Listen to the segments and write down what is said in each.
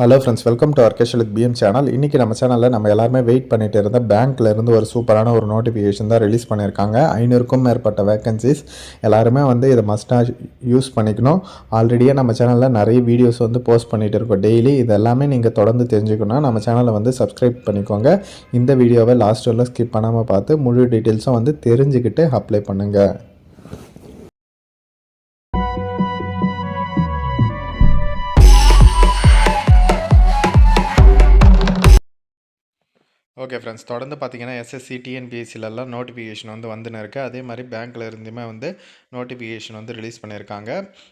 Hello friends welcome to அர்கேஷல் PM channel இன்றைக்கி நம்ம சேனலில் நம்ம எல்லாருமே வெயிட் பண்ணிட்டு இருந்த பேங்க்லேருந்து ஒரு சூப்பரான ஒரு நோட்டிஃபிகேஷன் தான் ரிலீஸ் பண்ணியிருக்காங்க. ஐநூறுக்கும் மேற்பட்ட வேகன்சிஸ் எல்லாருமே வந்து இதை மஸ்ட்டாக யூஸ் பண்ணிக்கணும். ஆல்ரெடியே நம்ம சேனலில் நிறைய வீடியோஸ் வந்து போஸ்ட் பண்ணிகிட்டு இருக்கோம் டெய்லி இது எல்லாமே நீங்கள் தொடர்ந்து தெரிஞ்சுக்கணும். நம்ம சேனலை வந்து சப்ஸ்கிரைப் பண்ணிக்கோங்க. இந்த வீடியோவை லாஸ்ட் வரல ஸ்கிப் பண்ணாமல் பார்த்து முழு டீட்டெயில்ஸும் வந்து தெரிஞ்சுக்கிட்டு அப்ளை பண்ணுங்கள் ஓகே ஃப்ரெண்ட்ஸ் தொடர்ந்து பார்த்தீங்கன்னா எஸ்எஸ்சி டிஎன்பிஎஸ்சிலலாம் நோட்டிஃபிகேஷன் வந்து வந்துன்னு இருக்குது அதே மாதிரி பேங்க்கில் இருந்துமே வந்து நோட்டிஃபிகேஷன் வந்து ரிலீஸ் பண்ணியிருக்காங்க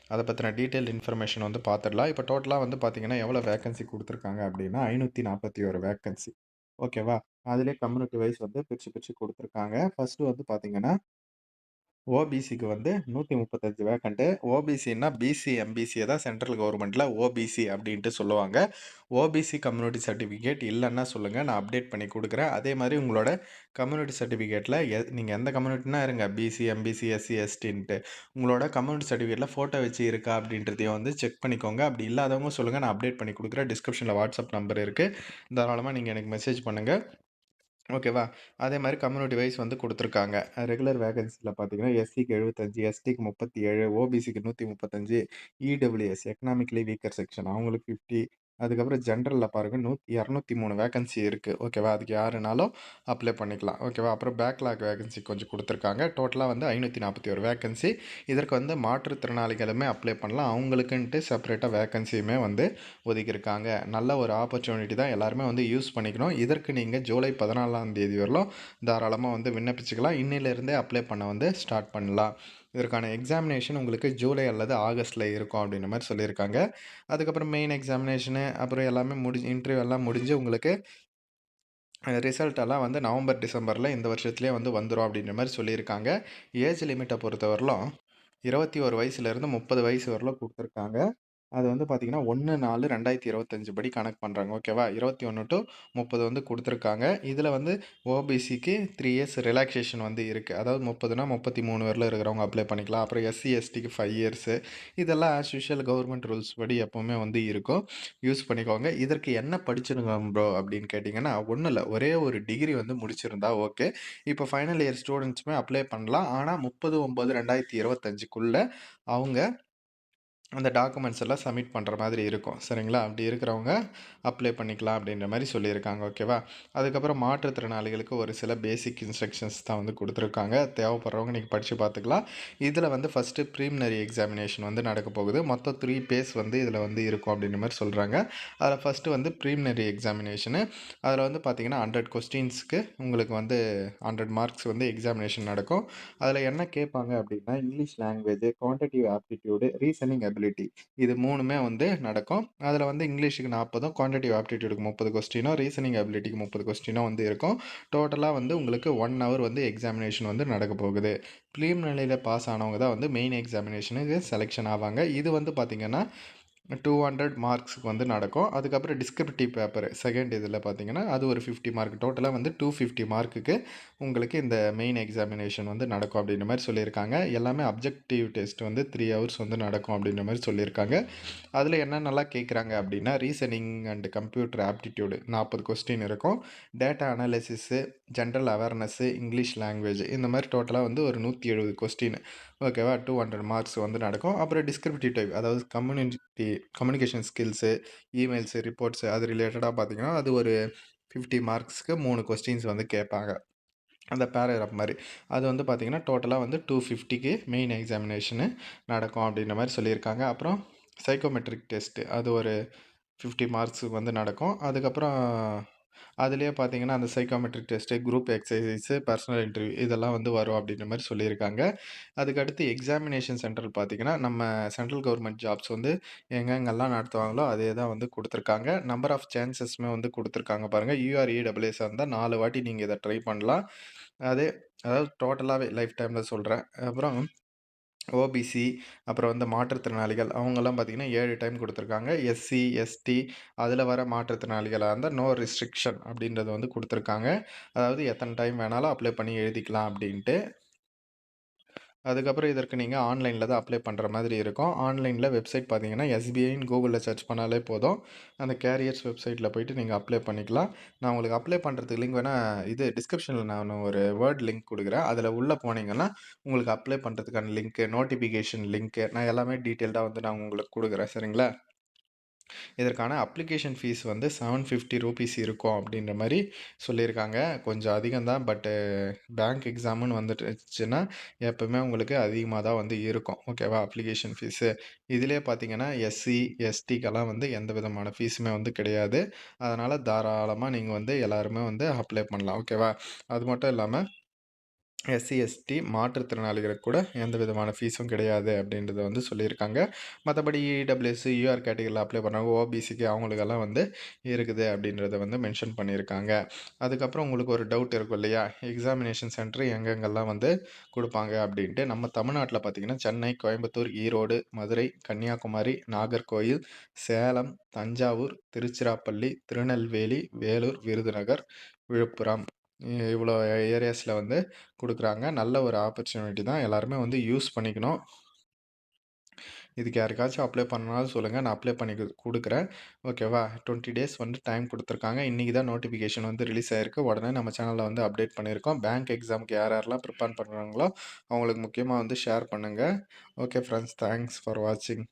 அதை பற்றின டீட்டெயில் இன்ஃபர்மேஷன் வந்து பார்த்துடலாம் இப்போ டோட்டலாக வந்து பார்த்தீங்கன்னா எவ்வளோ வேக்கன்சி கொடுத்துருக்காங்க அப்படின்னா ஐநூற்றி நாற்பத்தி ஒரு வேக்கன்சி ஓகேவா அதிலே கம்யூனிட்டி வைஸ் வந்து பிரித்து பிரித்து கொடுத்துருக்காங்க. ஃபஸ்ட்டு வந்து பார்த்திங்கன்னா ஓபிசிக்கு வந்து நூற்றி முப்பத்தஞ்சு வேக்கண்ட்டு ஓபிசின்னா பிசி எம்பிசியை தான் சென்ட்ரல் கவர்மெண்ட்டில் ஓபிசி அப்படின்ட்டு சொல்லுவாங்க. ஓபிசி கம்யூனிட்டி சர்டிஃபிகேட் இல்லைன்னா சொல்லுங்கள் நான் அப்டேட் பண்ணி கொடுக்குறேன். அதே மாதிரி உங்களோட கம்யூனிட்டி சர்டிஃபிகேட்டில் எ நீங்கள் எந்த கம்யூனிட்டினா இருங்க. பிசி எம்பிசி எஸ்சி எஸ்டின்ட்டு உங்களோட கம்யூனிட்டி சர்டிஃபிகேட்டில் ஃபோட்டோ வச்சு இருக்கா அப்படின்றதையும் வந்து செக் பண்ணிக்கோங்க. அப்படி இல்லாதவங்க சொல்லுங்கள் நான் அப்டேட் பண்ணி கொடுக்குறேன். டிஸ்கிரிப்ஷனில் வாட்ஸ்அப் நம்பர் இருக்குது தாராளமாக நீங்கள் எனக்கு மெசேஜ் பண்ணுங்கள் ஓகேவா அதே மாதிரி கம்யூனிட்டி வைஸ் வந்து கொடுத்துருக்காங்க. ரெகுலர் வேகன்சியில் பார்த்தீங்கன்னா எஸ்சிக்கு எழுபத்தஞ்சு எஸ்டிக்கு முப்பத்தி ஏழு ஓபிசிக்கு நூற்றி முப்பத்தஞ்சு இடபிள்யூஎஸ் எக்கனாமிக்கலி வீக்கர் செக்ஷன் அவங்களுக்கு ஃபிஃப்டி அதுக்கப்புறம் ஜென்ரலில் பாருங்கள் நூ இரநூத்தி மூணு வேகன்சி இருக்குது ஓகேவா அதுக்கு யாருனாலும் அப்ளை பண்ணிக்கலாம். ஓகேவா அப்புறம் பேக்லாக் வேகன்சி கொஞ்சம் கொடுத்துருக்காங்க. டோட்டலாக வந்து ஐநூற்றி நாற்பத்தி ஒரு வேகன்சி இதற்கு வந்து மாற்றுத்திறனாளிகளுமே அப்ளை பண்ணலாம். அவங்களுக்குன்ட்டு செப்பரேட்டாக வேகன்சியுமே வந்து ஒதுக்கியிருக்காங்க. நல்ல ஒரு ஆப்பர்ச்சுனிட்டி தான் எல்லாருமே வந்து யூஸ் பண்ணிக்கணும். இதற்கு நீங்கள் ஜூலை பதினாலாம் தேதி வரலும் தாராளமாக வந்து விண்ணப்பிச்சுக்கலாம். இன்னிலேருந்தே அப்ளை பண்ண வந்து ஸ்டார்ட் பண்ணலாம். இதற்கான எக்ஸாமினேஷன் உங்களுக்கு ஜூலை அல்லது ஆகஸ்ட்டில் இருக்கும் அப்படின்ற மாதிரி சொல்லியிருக்காங்க. அதுக்கப்புறம் மெயின் எக்ஸாமினேஷனு அப்புறம் எல்லாமே முடிஞ்சு இன்டர்வியூ எல்லாம் முடிஞ்சு உங்களுக்கு ரிசல்ட் எல்லாம் வந்து நவம்பர் டிசம்பரில் இந்த வருஷத்துலேயே வந்து வந்துடும் அப்படின்ற மாதிரி சொல்லியிருக்காங்க. ஏஜ் லிமிட்டை பொறுத்தவரையிலும் இருபத்தி ஒரு வயசுலேருந்து முப்பது வயசு வரலும் கொடுத்துருக்காங்க. அது வந்து பார்த்திங்கன்னா ஒன்று நாலு ரெண்டாயிரத்தி இருபத்தஞ்சு படி கணக்கு பண்ணுறாங்க ஓகேவா இருபத்தி ஒன்று டு முப்பது வந்து கொடுத்துருக்காங்க. இதில் வந்து ஓபிசிக்கு த்ரீ இயர்ஸ் ரிலாக்ஸேஷன் வந்து இருக்குது அதாவது முப்பதுனா முப்பத்தி மூணு வரல இருக்கிறவங்க அப்ளை பண்ணிக்கலாம். அப்புறம் எஸ்சி எஸ்டிக்கு ஃபைவ் இயர்ஸு இதெல்லாம் ஆஸ் யூஷுவல் கவர்மெண்ட் ரூல்ஸ் படி எப்போவுமே வந்து இருக்கும். யூஸ் பண்ணிக்கோங்க. இதற்கு என்ன படிச்சிருங்க ப்ரோ அப்படின்னு கேட்டிங்கன்னா ஒன்றும் இல்லை. ஒரே ஒரு டிகிரி வந்து முடிச்சிருந்தா ஓகே இப்போ ஃபைனல் இயர் ஸ்டூடெண்ட்ஸுமே அப்ளை பண்ணலாம். ஆனால் முப்பது ஒம்பது ரெண்டாயிரத்தி இருபத்தஞ்சுக்குள்ளே அவங்க அந்த டாக்குமெண்ட்ஸ் எல்லாம் சப்மிட் பண்ணுற மாதிரி இருக்கும். சரிங்களா? அப்படி இருக்கிறவங்க அப்ளை பண்ணிக்கலாம் அப்படின்ற மாதிரி சொல்லியிருக்காங்க. ஓகேவா அதுக்கப்புறம் மாற்றுத்திறனாளிகளுக்கு ஒரு சில பேசிக் இன்ஸ்ட்ரக்ஷன்ஸ் தான் வந்து கொடுத்துருக்காங்க. தேவைப்படுறவங்க நீங்கள் படித்து பார்த்துக்கலாம். இதில் வந்து ஃபஸ்ட்டு ப்ரீமினரி எக்ஸாமினேஷன் வந்து நடக்க போகுது. மொத்தம் த்ரீ பேஸ் வந்து இதில் வந்து இருக்கும் அப்படின்ற மாதிரி சொல்கிறாங்க அதில் ஃபஸ்ட்டு வந்து ப்ரீமினரி எக்ஸாமினேஷனு அதில் வந்து பார்த்திங்கன்னா ஹண்ட்ரட் கொஸ்டின்ஸ்க்கு உங்களுக்கு வந்து ஹண்ட்ரட் மார்க்ஸ் வந்து எக்ஸாமினேஷன் நடக்கும். அதில் என்ன கேட்பாங்க அப்படின்னா English language quantitative aptitude reasoning ability இது மூணுமே வந்து நடக்கும். அதில் வந்து இங்கிலீஷுக்கு நாற்பதும் குவான்டிட்டிவ் ஆப்டிடியூடுக்கு முப்பது கொஸ்டினும் ரீசனிங் அபிலிட்டிக்கு முப்பது கொஸ்டினும் வந்து இருக்கும். டோட்டலாக வந்து உங்களுக்கு ஒன் ஹவர் வந்து எக்ஸாமினேஷன் வந்து நடக்க போகுது. ப்ளீம் நிலையில் பாஸ் ஆனவங்க தான் வந்து மெயின் எக்ஸாமினேஷனுக்கு செலெக்ஷன் ஆவாங்க. இது வந்து பார்த்திங்கன்னா டூ ஹண்ட்ரட் மார்க்ஸுக்கு வந்து நடக்கும். அதுக்கப்புறம் டிஸ்கிரிப்டிவ் பேப்பர் செகண்ட் இதில் பார்த்தீங்கன்னா அது ஒரு ஃபிஃப்டி மார்க் டோட்டலாக வந்து டூ ஃபிஃப்டி மார்க்குக்கு உங்களுக்கு இந்த மெயின் எக்ஸாமினேஷன் வந்து நடக்கும் அப்படின்ற மாதிரி சொல்லியிருக்காங்க. எல்லாமே அப்ஜெக்டிவ் டெஸ்ட் வந்து த்ரீ ஹவர்ஸ் வந்து நடக்கும் அப்படின்ற மாதிரி சொல்லியிருக்காங்க. அதில் என்னென்னலாம் கேட்குறாங்க அப்படின்னா ரீசனிங் அண்ட் கம்ப்யூட்டர் ஆப்டிடியூடு நாற்பது கொஸ்டின் இருக்கும். Data analysis general awareness English language இந்த மாதிரி டோட்டலாக வந்து ஒரு நூற்றி எழுபது கொஸ்டின் ஓகேவா டூ ஹண்ட்ரட் மார்க்ஸ் வந்து நடக்கும். அப்புறம் டிஸ்கிரிப்டிவ் டைப் அதாவது community communication skills emails reports அது ரிலேட்டடாக பார்த்தீங்கன்னா அது ஒரு ஃபிஃப்டி மார்க்ஸ்க்கு மூணு கொஸ்டின்ஸ் வந்து கேட்பாங்க. அந்த பேராகிராஃப் மாதிரி. அது வந்து பார்த்திங்கன்னா டோட்டலாக வந்து டூ ஃபிஃப்டிக்கு மெயின் எக்ஸாமினேஷனு நடக்கும் அப்படின்ற மாதிரி சொல்லியிருக்காங்க. அப்புறம் சைக்கோமெட்ரிக் டெஸ்ட்டு அது ஒரு ஃபிஃப்டி மார்க்ஸுக்கு வந்து நடக்கும். அதுக்கப்புறம் அதுலேயே பார்த்தீங்கன்னா அந்த psychometric test group exercise personal interview இதெல்லாம் வந்து வரும் அப்படின்ற மாதிரி சொல்லியிருக்காங்க. அதுக்கடுத்து எக்ஸாமினேஷன் சென்டர் பார்த்தீங்கன்னா நம்ம சென்ட்ரல் கவர்மெண்ட் ஜாப்ஸ் வந்து எங்கெங்கெல்லாம் நடத்துவாங்களோ அதே தான் வந்து கொடுத்துருக்காங்க. நம்பர் ஆஃப் சான்சஸ்மே வந்து கொடுத்துருக்காங்க பாருங்கள் யூஆர்இடபிள்யூஎஸ் இருந்தால் நாலு வாட்டி நீங்கள் இதை ட்ரை பண்ணலாம். அதே அதாவது டோட்டலாகவே லைஃப் டைமில் சொல்கிறேன் அப்புறம் ஓபிசி அப்புறம் வந்து மாற்றுத்திறனாளிகள். அவங்கெல்லாம் பார்த்திங்கன்னா ஏழு டைம் கொடுத்துருக்காங்க. எஸ்சி எஸ்டி அதில் வர மாற்றுத்திறனாளிகளாக இருந்தால் நோ ரிஸ்ட்ரிக்ஷன் அப்படின்றத வந்து கொடுத்துருக்காங்க. அதாவது எத்தனை டைம் வேணாலும் அப்ளை பண்ணி எழுதிக்கலாம் அப்படின்ட்டு. அதுக்கப்புறம் இதற்கு நீங்கள் ஆன்லைனில் தான் அப்ளை பண்ணுற மாதிரி இருக்கும். ஆன்லைனில் வெப்சைட் பார்த்தீங்கன்னா எஸ்பிஐன்னு கூகுளில் சர்ச் பண்ணாலே போதும். அந்த கேரியர்ஸ் வெப்சைட்டில் போயிட்டு நீங்கள் அப்ளை பண்ணிக்கலாம். நான் உங்களுக்கு அப்ளை பண்ணுறதுக்கு லிங்க் வேணால் இது டிஸ்கிரிப்ஷனில் நான் ஒரு வேர்ட் லிங்க் கொடுக்குறேன். அதில் உள்ளே போனீங்கன்னா உங்களுக்கு அப்ளை பண்ணுறதுக்கான லிங்க்கு நோட்டிஃபிகேஷன் லிங்க்கு நான் எல்லாமே டீட்டெயில்டாக வந்து நான் உங்களுக்கு கொடுக்குறேன். சரிங்களா? இதற்கான அப்ளிகேஷன் ஃபீஸ் வந்து செவன் ஃபிஃப்டி ரூபீஸ் இருக்கும் அப்படின்ற மாதிரி சொல்லியிருக்காங்க. கொஞ்சம் அதிகம் தான் பட்டு பேங்க் எக்ஸாமுன்னு வந்துட்டுச்சுன்னா எப்போவுமே உங்களுக்கு அதிகமாக தான் வந்து இருக்கும். ஓகேவா அப்ளிகேஷன் ஃபீஸு இதிலே பார்த்தீங்கன்னா எஸ்சி எஸ்டிக்கெல்லாம் வந்து எந்த விதமான ஃபீஸுமே வந்து கிடையாது. அதனால் தாராளமாக நீங்கள் வந்து எல்லாருமே வந்து அப்ளை பண்ணலாம். ஓகேவா அது மட்டும் இல்லாமல் எஸ்சி எஸ்டி மாற்றுத்திறனாளிகளுக்கு கூட எந்த விதமான ஃபீஸும் கிடையாது அப்படின்றத வந்து சொல்லியிருக்காங்க. மற்றபடி இடபிள்யூஎஸ் யூஆர் கேட்டகரியில் அப்ளை பண்ணுறாங்க ஓபிசிக்கு அவங்களுக்கெல்லாம் வந்து இருக்குது அப்படின்றத வந்து மென்ஷன் பண்ணியிருக்காங்க. அதுக்கப்புறம் உங்களுக்கு ஒரு டவுட் இருக்கும் இல்லையா? எக்ஸாமினேஷன் சென்டர் எங்கெங்கெல்லாம் வந்து கொடுப்பாங்க அப்படின்ட்டு. நம்ம தமிழ்நாட்டில் பார்த்திங்கன்னா சென்னை கோயம்புத்தூர் ஈரோடு மதுரை கன்னியாகுமரி நாகர்கோயில் சேலம் தஞ்சாவூர் திருச்சிராப்பள்ளி திருநெல்வேலி வேலூர் விருதுநகர் விழுப்புரம். இவ்வளோ ஏரியாஸில் வந்து கொடுக்குறாங்க. நல்ல ஒரு ஆப்பர்ச்சுனிட்டி தான். எல்லாருமே வந்து யூஸ் பண்ணிக்கணும். இதுக்கு யாருக்காச்சும் அப்ளை பண்ணாலும் சொல்லுங்கள் நான் அப்ளை பண்ணி கொடுக்குறேன். ஓகேவா டுவெண்ட்டி டேஸ் வந்து டைம் கொடுத்துருக்காங்க. இன்றைக்கி தான் நோட்டிஃபிகேஷன் வந்து ரிலீஸ் ஆயிருக்கு. உடனே நம்ம சேனலில் வந்து அப்டேட் பண்ணியிருக்கோம். பேங்க் எக்ஸாமுக்கு யார் யாரெல்லாம் ப்ரிப்பேர் பண்ணுறாங்களோ அவங்களுக்கு முக்கியமாக வந்து ஷேர் பண்ணுங்கள் ஓகே ஃப்ரெண்ட்ஸ். தேங்க்ஸ் ஃபார் வாட்சிங்.